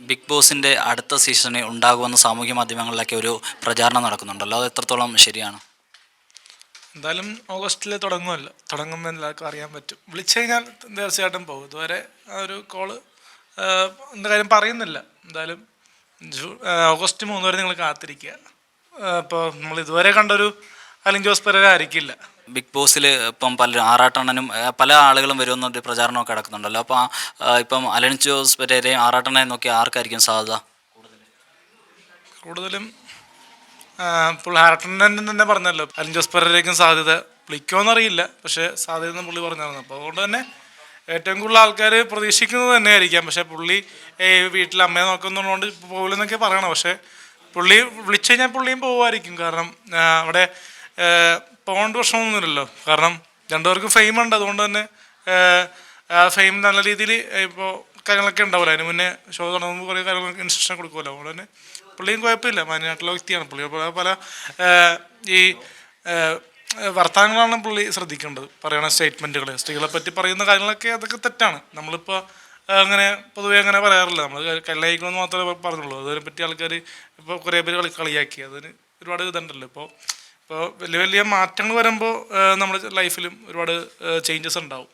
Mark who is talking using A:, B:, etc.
A: Big ബോസിന്റെ അടുത്ത സീസണിൽ ഉണ്ടാകുമെന്ന് സാമൂഹ്യ മാധ്യമങ്ങളിലൊക്കെ ഒരു പ്രചാരണം നടക്കുന്നുണ്ടല്ലോ. അത് എത്രത്തോളം ശരിയാണ്?
B: എന്തായാലും ഓഗസ്റ്റിൽ തുടങ്ങുമല്ലോ. തുടങ്ങുമ്പോൾ എല്ലാവർക്കും അറിയാൻ പറ്റും. വിളിച്ചു കഴിഞ്ഞാൽ തീർച്ചയായിട്ടും പോകും. ഇതുവരെ ആ ഒരു കോൾ എന്താ കാര്യം പറയുന്നില്ല. എന്തായാലും ജൂ ഓഗസ്റ്റ് മൂന്ന് വരെ നിങ്ങൾ കാത്തിരിക്കുക. അപ്പോൾ നമ്മൾ ഇതുവരെ കണ്ടൊരു അലിൻ ജോസ് പെരേര ആയിരിക്കില്ല.
A: ബിഗ് ബോസിൽ ഇപ്പം പല ആറാട്ടണ്ണനും പല ആളുകളും വരുമെന്നൊരു പ്രചാരണമൊക്കെ നടക്കുന്നുണ്ടല്ലോ. അപ്പോൾ ഇപ്പം അലൻ ജോസ് പെരേരയും ആറാട്ടണ്ണനെ നോക്കി ആർക്കായിരിക്കും സാധ്യത?
B: കൂടുതലും ഇപ്പോൾ ആറാട്ടണ്ണൻ തന്നെ പറഞ്ഞല്ലോ അലൻ ജോസ് പെരേരേക്കും സാധ്യത. വിളിക്കുമെന്നറിയില്ല പക്ഷേ സാധ്യത എന്ന് പുള്ളി പറഞ്ഞായിരുന്നു അപ്പോൾ അതുകൊണ്ട് തന്നെ ഏറ്റവും കൂടുതൽ ആൾക്കാർ പ്രതീക്ഷിക്കുന്നത് തന്നെയായിരിക്കാം. പക്ഷേ പുള്ളി വീട്ടിൽ അമ്മയെ നോക്കുന്നതുകൊണ്ട് പോകില്ലെന്നൊക്കെ പറയണം. പക്ഷേ പുള്ളി വിളിച്ചു കഴിഞ്ഞാൽ പുള്ളിയും പോകുമായിരിക്കും കാരണം അവിടെ പോകേണ്ട പ്രശ്നമൊന്നുമില്ലല്ലോ. കാരണം രണ്ടുപേർക്കും ഫെയിം ഉണ്ട്. അതുകൊണ്ട് തന്നെ ആ, ഫെയിം നല്ല രീതിയിൽ ഇപ്പോൾ കാര്യങ്ങളൊക്കെ ഉണ്ടാവില്ല അതിന് മുന്നേ ഷോ തുടങ്ങുമ്പോൾ കുറേ കാര്യങ്ങളൊക്കെ ഇൻസ്ട്രക്ഷൻ കൊടുക്കുമല്ലോ. അതുകൊണ്ട് തന്നെ പുള്ളിയും കുഴപ്പമില്ല. മാന്യമായിട്ടുള്ള വ്യക്തിയാണ് പുള്ളി. പല പല ഈ വർത്തമാനങ്ങളാണ് പുള്ളി ശ്രദ്ധിക്കേണ്ടത്. പറയുന്ന സ്റ്റേറ്റ്മെന്റുകൾ സ്ത്രീകളെ പറ്റി പറയുന്ന കാര്യങ്ങളൊക്കെ അതൊക്കെ തെറ്റാണ്. നമ്മളിപ്പോൾ അങ്ങനെ പൊതുവെ അങ്ങനെ പറയാറില്ല. നമ്മൾ കല്ലായിക്കണമെന്ന് മാത്രമേ പറഞ്ഞുള്ളൂ. അതിനെ പറ്റി ആൾക്കാർ ഇപ്പോൾ കുറേ പേര് കളി കളിയാക്കി. അതിന് ഒരുപാട് ഇതുണ്ടല്ലോ. ഇപ്പോൾ ഇപ്പോൾ വലിയ വലിയ മാറ്റങ്ങൾ വരുമ്പോൾ നമ്മുടെ ലൈഫിലും ഒരുപാട് ചേഞ്ചസ് ഉണ്ടാവും.